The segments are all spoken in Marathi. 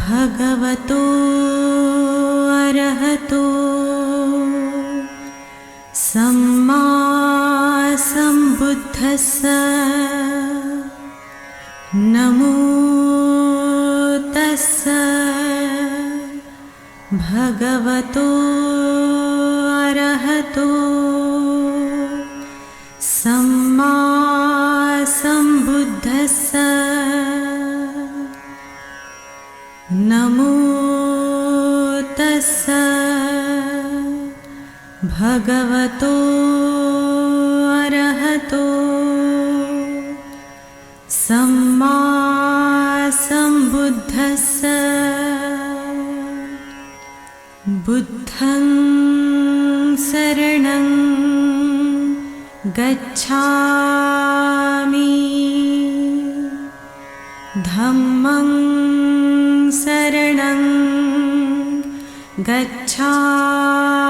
भगवतो अरहतो सम्मा सम्बुद्धस्स नमो तस्स भगवतो अरहतो सम्मा सम्बुद्धस्स भगवतो अरहतो सम्मा सम्बुद्धस्स बुद्धं शरणं गच्छामि धम्मं शरणं गच्छामि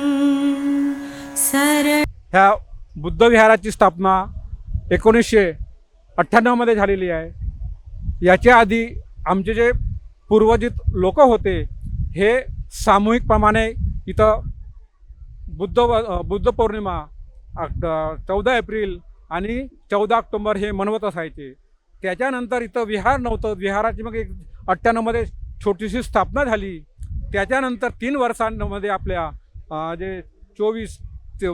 ह्या बुद्धविहाराची स्थापना एकोणीसशे अठ्ठ्याण्णवमध्ये झालेली आहे. याच्या आधी आमचे जे पूर्वजित लोक होते हे सामूहिकप्रमाणे इथं बुद्ध व- बुद्ध पौर्णिमा चौदा एप्रिल आणि चौदा ऑक्टोंबर हे मनवत असायचे. त्याच्यानंतर इथं विहार नव्हतं. विहाराची मग एक अठ्ठ्याण्णवमध्ये छोटीशी स्थापना झाली. त्याच्यानंतर तीन वर्षांमध्ये आपल्या जे चोवीस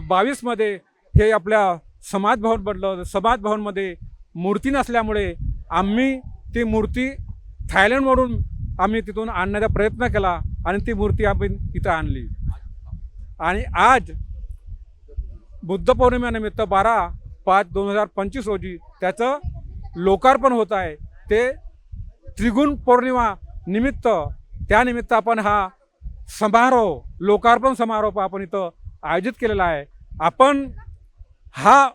बावीसमध्ये हे आपल्या समाज भवन बनलं समाज भवनमध्ये मूर्ती नसल्यामुळे आम्ही ती मूर्ती थायलंडमधून आम्ही तिथून आणण्याचा प्रयत्न केला आणि ती मूर्ती आम्ही इथं आणली. आणि आज बुद्ध पौर्णिमेनिमित्त बारा पाच दोन हजार पंचवीस रोजी त्याचं लोकार्पण होत आहे. ते त्रिगुण पौर्णिमा निमित्त त्यानिमित्त आपण हा समारोह लोकार्पण समारोह आपण इथं आयोजित केलेला आहे. आपण हा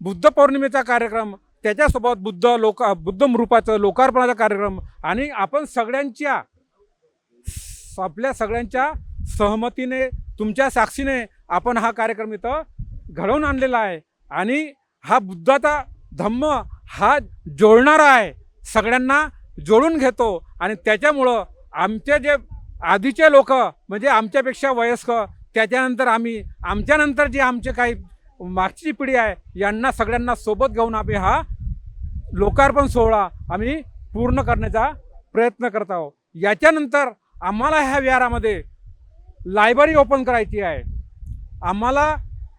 बुद्ध पौर्णिमेचा कार्यक्रम त्याच्यासोबत बुद्ध लोक बुद्ध रूपाचं लोकार्पणाचा कार्यक्रम आणि आपण सगळ्यांच्या आपल्या सगळ्यांच्या सहमतीने तुमच्या साक्षीने आपण हा कार्यक्रम इथं घडवून आणलेला आहे. आणि हा बुद्धाचा धम्म हा जोडणारा आहे. सगळ्यांना जोडून घेतो आणि त्याच्यामुळं आमचे जे आधीचे लोक म्हणजे आमच्यापेक्षा वयस्क त्याच्यानंतर आम्ही आमच्यानंतर जे आमचे काही मागची पिढी आहे यांना सगळ्यांना सोबत घेऊन आम्ही हा लोकार्पण सोहळा आम्ही पूर्ण करण्याचा प्रयत्न करत आहोत. याच्यानंतर आम्हाला ह्या विहारामध्ये लायब्ररी ओपन करायची आहे. आम्हाला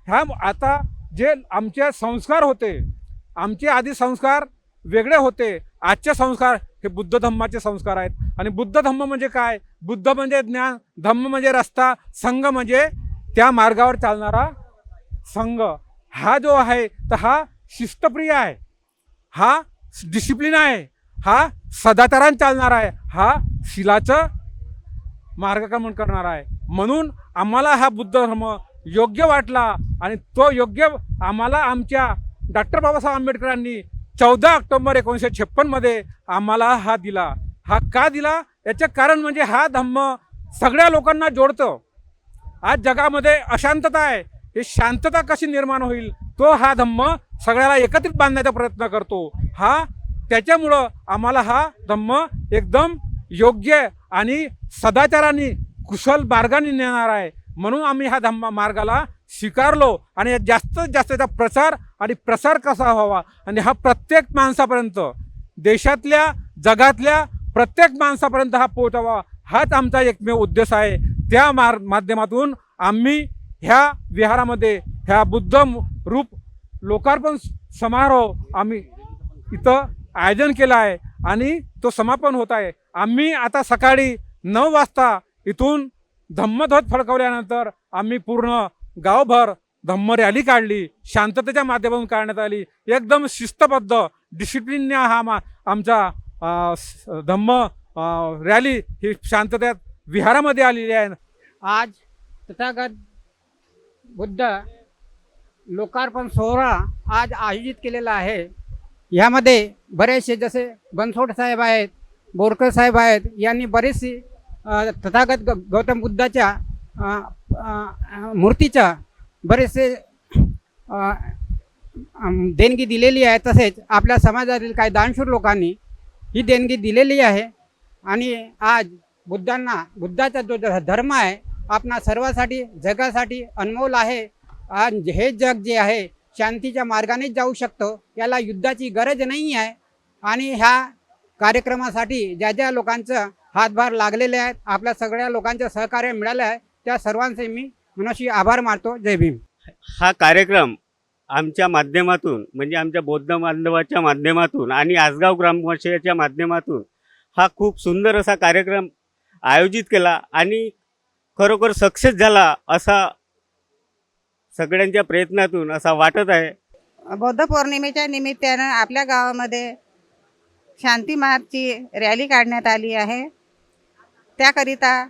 ह्या आता जे आमचे संस्कार होते आमचे आधी संस्कार वेगळे होते आजचे संस्कार हे बुद्ध धम्माचे संस्कार आहेत. आणि बुद्ध धम्म म्हणजे काय? बुद्ध म्हणजे ज्ञान धम्म म्हणजे रस्ता संघ म्हणजे त्या मार्गावर चालणारा संघ. हा जो आहे तर हा शिस्तप्रिय आहे. हा डिसिप्लिन आहे. हा सदाचाराने चालणार आहे. हा शिलाचं मार्गक्रमण करणार आहे. म्हणून आम्हाला हा बुद्ध धर्म योग्य वाटला आणि तो योग्य आम्हाला आमच्या डॉक्टर बाबासाहेब आंबेडकरांनी चौदा ऑक्टोंबर एकोणीसशे छप्पनमध्ये आम्हाला हा दिला. हा का दिला? याचं कारण म्हणजे हा धम्म सगळ्या लोकांना जोडतं. आज जगामध्ये अशांतता आहे. हे शांतता कशी निर्माण होईल? तो हा धम्म सगळ्याला एकत्रित बांधण्याचा प्रयत्न करतो. हा त्याच्यामुळं आम्हाला हा धम्म एकदम योग्य आणि सदाचाराने कुशल मार्गाने नेणार आहे. म्हणून आम्ही हा धम्म मार्गाला स्वीकारलो आणि जास्तीत जास्त त्याचा प्रचार आणि प्रसार कसा व्हावा? आणि हा प्रत्येक माणसापर्यंत देशातल्या जगातल्या प्रत्येक माणसापर्यंत हा पोहोचावा हाच आमचा एकमेव उद्देश आहे. त्या मार माध्यमातून आम्ही ह्या विहारामध्ये ह्या बुद्ध रूप लोकार्पण समारोह आम्ही इथं आयोजन केलं आहे आणि तो समापन होत आहे. आम्ही आता सकाळी नऊ वाजता इथून धम्मध्वज फडकवल्यानंतर आम्ही पूर्ण गावभर धम्म रॅली काढली शांततेच्या माध्यमातून काढण्यात आली. एकदम शिस्तबद्ध डिसिप्लिनने हा मा आमचा धम्म रॅली ही शांततेत विहारामध्ये आलेली आहे. आज तथागत बुद्ध लोकार्पण सोहळा आज आयोजित केलेला आहे. यामध्ये बरेचसे जसे बनसोड साहेब आहेत बोरकर साहेब आहेत यांनी बरेचसे तथागत ग गौतम बुद्धाच्या मूर्तीच्या बरेचसे देणगी दिलेली आहे. तसेच आपल्या समाजातील काही दानशूर लोकांनी ही देणगी दिलेली आहे. आणि आज बुद्धांना बुद्धाचा जो ध- धर्म आहे आपणा सर्वासाठी जगासाठी अनमोल आहे. आणि हे जग जे आहे शांतीच्या मार्गानेच जाऊ शकतो याला युद्धाची गरज नाही आहे. आणि ह्या कार्यक्रमासाठी ज्या ज्या लोकांचं हातभार लागलेले आहेत आपल्या सगळ्या लोकांचं सहकार्य मिळालं आहे त्या सर्वांचे मी मनस्वी आभार मानतो. जय भीम. हा कार्यक्रम आमच्या माध्यमातून म्हणजे आमच्या बौद्ध बांधवाच्या माध्यमातून आणि आसगाव ग्रामपंचायतच्या माध्यमातून हा खूप सुंदर असा कार्यक्रम आयोजित केला आणि खरोखर सक्सेस झाला असा सगळ्यांच्या प्रयत्नातून असा वाटत आहे. बौद्ध पौर्णिमेच्या निमित्तानं आपल्या गावामध्ये शांती मार्चची रॅली काढण्यात आली आहे. त्याकरिता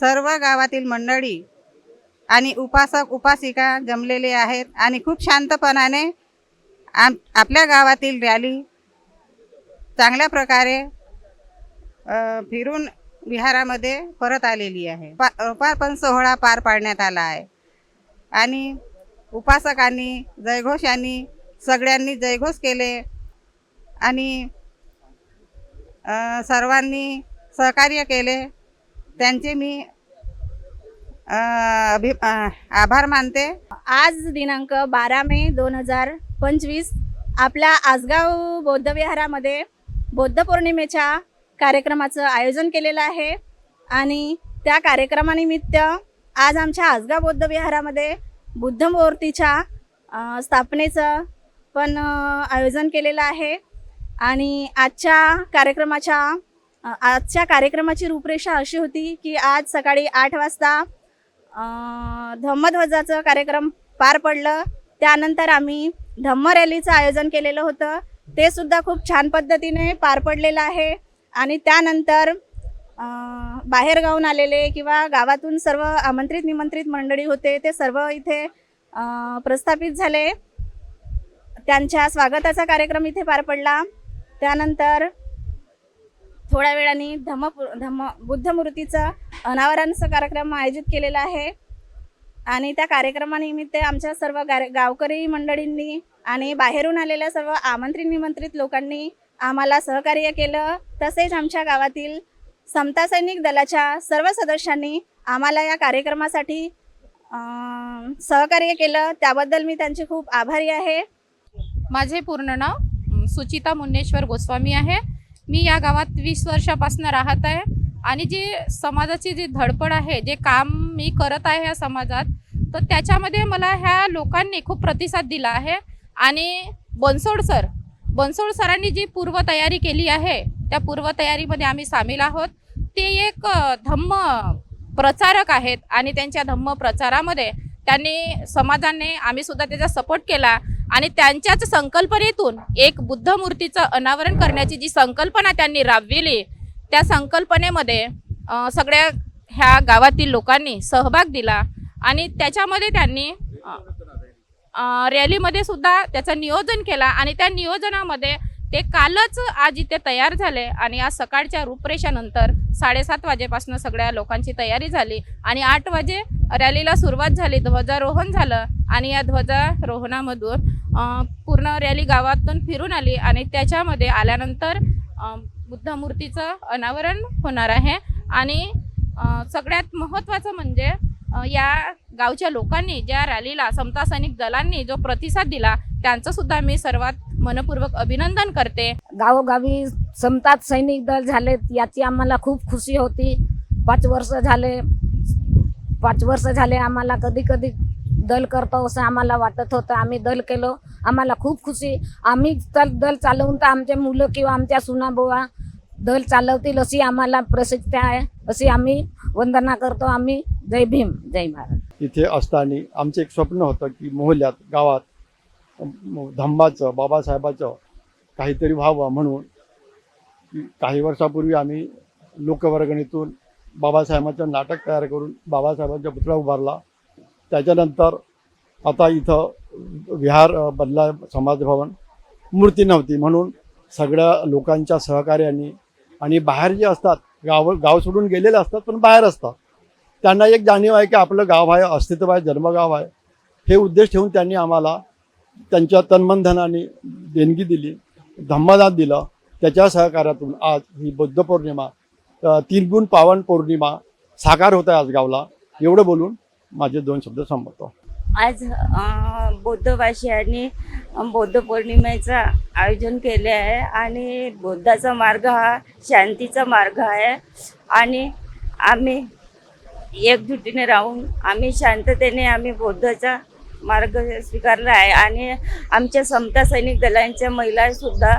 सर्व गावातील मंडळी आणि उपासक उपासिका जमलेले आहेत आणि खूप शांतपणाने आम आपल्या गावातील रॅली चांगल्या प्रकारे फिरून विहारामध्ये परत आलेली आहे. पा रोपार्पण सोहळा पार पाडण्यात आला आहे. आणि उपासकांनी जयघोष यांनी सगळ्यांनी जयघोष केले आणि सर्वांनी सहकार्य केले. त्यांचे मी अभि आभार मानते. आज दिनांक बारा मे दोन हजार पंचवीस आपल्या आसगाव बौद्ध विहारामध्ये बौद्ध पौर्णिमेच्या कार्यक्रमाचं आयोजन केलेलं आहे आणि त्या कार्यक्रमानिमित्त आज आमच्या आसगाव बौद्ध विहारामध्ये बुद्ध मूर्तीच्या स्थापनेचं पण आयोजन केलेलं आहे आणि आजच्या कार्यक्रमाच्या आजच्या कार्यक्रमाची रूपरेषा अशी होती की आज सकाळी आठ वाजता धम्मध्वजाचं कार्यक्रम पार पडलं. त्यानंतर आम्ही धम्म रॅलीचं आयोजन केलेलं होतं. ते सुद्धा खूप छान पद्धतीने पार पडलेलं आहे. आणि त्यानंतर बाहेरगावून आलेले किंवा गावातून सर्व आमंत्रित निमंत्रित मंडळी होते ते सर्व इथे प्रस्थापित झाले. त्यांच्या स्वागताचा कार्यक्रम इथे पार पडला. त्यानंतर थोड्या वेळाने धम्म धम्म बुद्धमूर्तीचा अनावरणाचा कार्यक्रम आयोजित केलेला आहे. आणि त्या कार्यक्रमानिमित्त आमच्या सर्व गार गावकरी मंडळींनी आणि बाहेरून आलेल्या सर्व आमंत्रित निमंत्रित लोकांनी आम्हाला सहकार्य केलं. तसेच आमच्या गावातील समता सैनिक दलाच्या सर्व सदस्यांनी आम्हाला या कार्यक्रमासाठी सहकार्य केलं. त्याबद्दल मी त्यांचे खूप आभारी आहे. माझे पूर्ण नाव सुचिता मुन्नेश्वर गोस्वामी आहे. मी या गावात वीस वर्षापासून राहत आहे. आणि जी समाजाची जी धडपड आहे जे काम मी करत आहे या समाजात तर त्याच्यामध्ये मला ह्या लोकांनी खूप प्रतिसाद दिला आहे. आणि बनसोड सर बनसोड सरांनी जी पूर्वतयारी केली आहे त्या पूर्वतयारीमध्ये आम्ही सामील आहोत. ते एक धम्म प्रचारक आहेत आणि त्यांच्या धम्म प्रचारामध्ये त्यांनी समाजाने आम्ही सुद्धा त्याचा सपोर्ट केला. आणि त्यांच्याच संकल्पनेतून एक बुद्ध मूर्तीचं अनावरण करण्याची जी संकल्पना त्यांनी राबविली त्या संकल्पनेमध्ये सगळ्या ह्या गावातील लोकांनी सहभाग दिला आणि त्याच्यामध्ये त्यांनी रॅलीमध्ये सुद्धा त्याचं नियोजन केला आणि त्या नियोजनामध्ये ते कालच आज इथे तयार झाले आणि आज सकाळच्या रूपरेषानंतर साडेसात वाजेपासून सगळ्या लोकांची तयारी झाली आणि आठ वाजे रॅलीला सुरुवात झाली ध्वजारोहण झालं आणि या ध्वजारोहणामधून पूर्ण रॅली गावातून फिरून आली आणि त्याच्यामध्ये आल्यानंतर बुद्धमूर्तीचं बुद्ध मूर्तीचं अनावरण होणार आहे. आणि सगळ्यात महत्त्वाचं म्हणजे या गावच्या लोकांनी ज्या रॅलीला समता सैनिक दलांनी जो प्रतिसाद दिला त्यांचं सुद्धा मी सर्वात मनपूर्वक अभिनंदन करते. गावोगावी समता सैनिक दल झाले याची आम्हाला खूप खुशी होती. पाच वर्ष झाले पाच वर्ष झाले आम्हाला कधी कधी दल करतो असं आम्हाला वाटत होतं. आम्ही दल केलो. आम्हाला खूप खुशी. आम्ही तर दल चालवून तर आमचे मुलं किंवा आमच्या सुनाबुवा दल चालवतील अशी आम्हाला प्रसिद्ध आहे. अशी आम्ही वंदना करतो. आम्ही जय भीम जय महाराज इथे असताना आमचं एक स्वप्न होतं की मोहल्यात गावात धंबाचं बाबासाहेबाचं काहीतरी व्हावं म्हणून. काही वर्षापूर्वी आम्ही लोकवर्गणीतून बाबासाहेबांचं नाटक तयार करून बाबासाहेबांचा पुतळा उभारला. त्याच्यानंतर आता इथं विहार बदला समाजभवन मूर्ती नव्हती म्हणून सगळ्या लोकांच्या सहकार्याने आणि बाहेर जे असतात गाव गाव सोडून गेलेले असतात पण बाहेर असतात. त्यांना एक जाणीव आहे की आपलं गाव आहे अस्तित्व आहे जन्मगाव आहे. हे उद्देश ठेवून त्यांनी आम्हाला त्यांच्या तन्मनधनाने देणगी दिली धम्मदान दिलं. त्याच्या सहकार्यातून आज ही बुद्ध पौर्णिमा अ, तीन गुण पावन पौर्णिमा साकार होत आहे आज गावला. एवढं बोलून माझे दोन शब्द संपवतो. आज बौद्धवासियांनी बौद्ध पौर्णिमेचं आयोजन केले आहे आणि बौद्धाचा मार्ग हा शांतीचा मार्ग आहे आणि आम्ही एकजुटीने राहून आम्ही शांततेने आम्ही बौद्धाचा मार्ग स्वीकारला आहे आणि आमच्या समता सैनिक दलांच्या महिलासुद्धा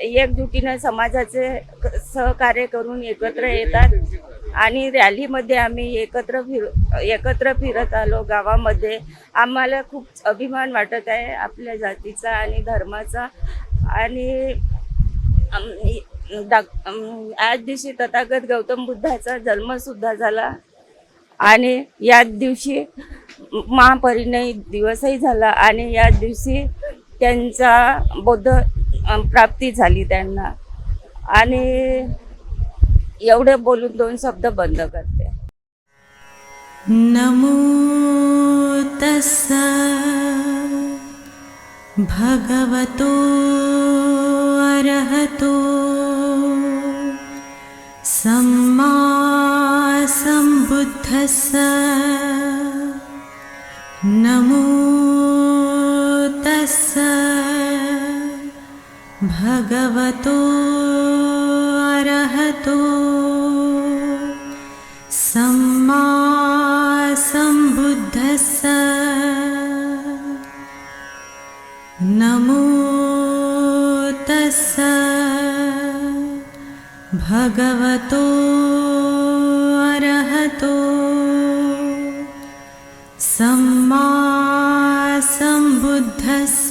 एकजुटीनं समाजाचे क- सहकार्य करून एकत्र येतात आणि रॅलीमध्ये आम्ही एकत्र फिर एकत्र फिरत आलो गावामध्ये. आम्हाला खूप अभिमान वाटत आहे आपल्या जातीचा आणि धर्माचा. आणि आज दिवशी तथागत गौतम बुद्धाचा जन्मसुद्धा झाला. आणि याच दिवशी महापरिणय दिवसही झाला आणि याच दिवशी त्यांचा बौद्ध प्राप्ती झाली त्यांना. आणि एवढे बोलून दोन शब्द बंद करते. नमो तस्स भगवतो अरहतो सम्मा सम्बुद्धस्स नमो भगवतो अरहतो। सम्मा सम्बुद्धस्स। नमो तस्स। भगवतो अरहतो। सम्मा सम्बुद्धस्स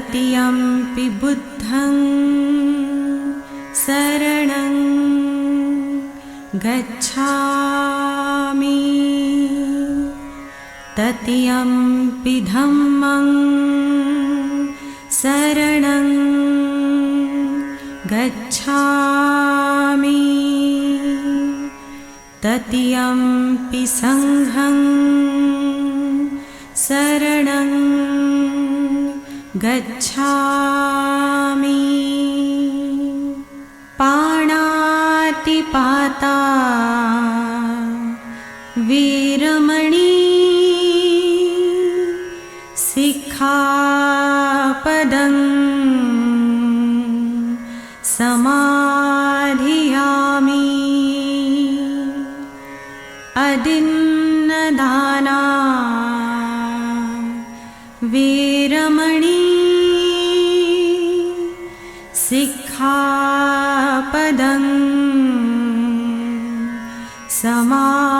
तृतीयम्पि बुद्धं शरणं गच्छामि। तृतीयम्पि धम्मं शरणं गच्छामि। तृतीयम्पि सङ्घं गच्छामि। पाणातिपाता। वीरमणि शिखापदं समा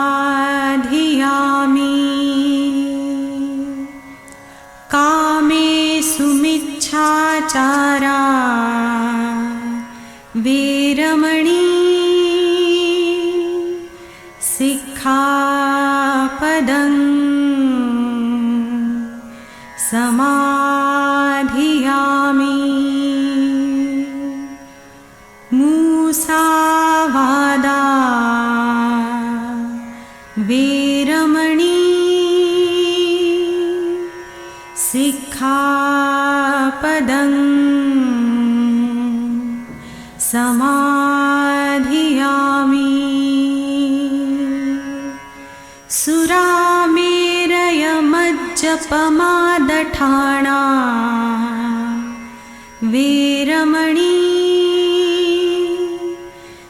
वीरमणि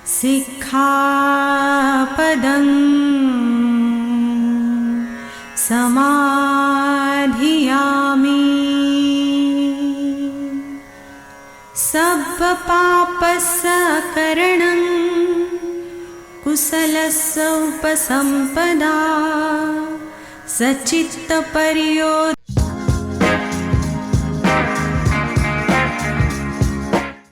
सिक्खापदं समाधियामि। सब्बपापसकरणं कुशलस्य उपसम्पदा सचित्तपर्यो